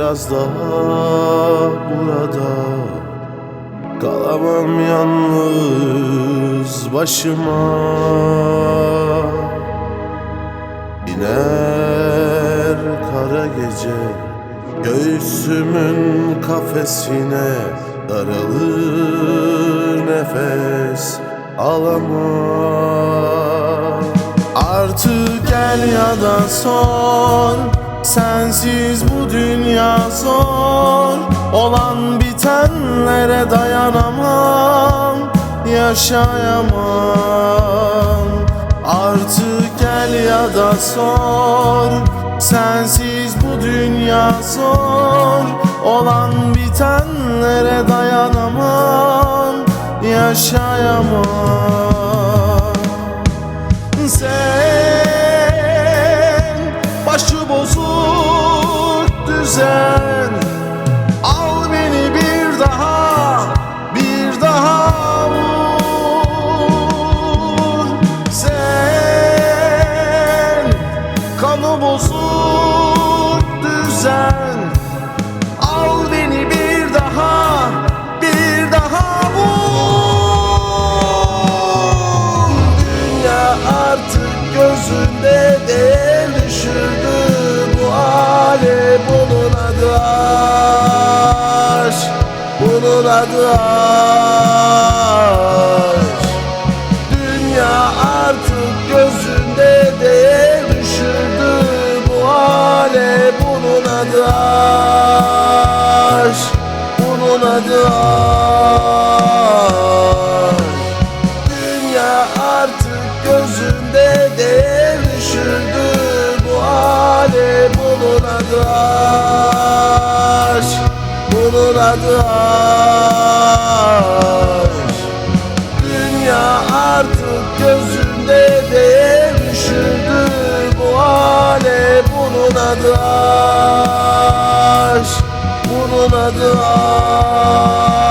Biraz daha burada. Kalamam yalnız başıma. İner kara gece Göğsümün kafesine. Daralır nefes alamam Artık gel ya da sor Sensiz bu dünya zor. Olan bitenlere dayanamam Yaşayamam. Artık gel ya da sor. Sensiz bu dünya zor. Olan bitenlere dayanamam Yaşayamam bozuk düzen Al beni bir daha bir daha vur. Dünya artık gözünde değer düşürdü bu hale. Bunun adı aşk Bunun adı aşk adı aşk Bunun adı aşk. Dünya artık gözünde değer düşürdü bu hale Bunun adı aşk Bunun adı aşk. Dünya artık gözünde değer düşürdü bu hale Bunun adı aşk Bunun adı aşk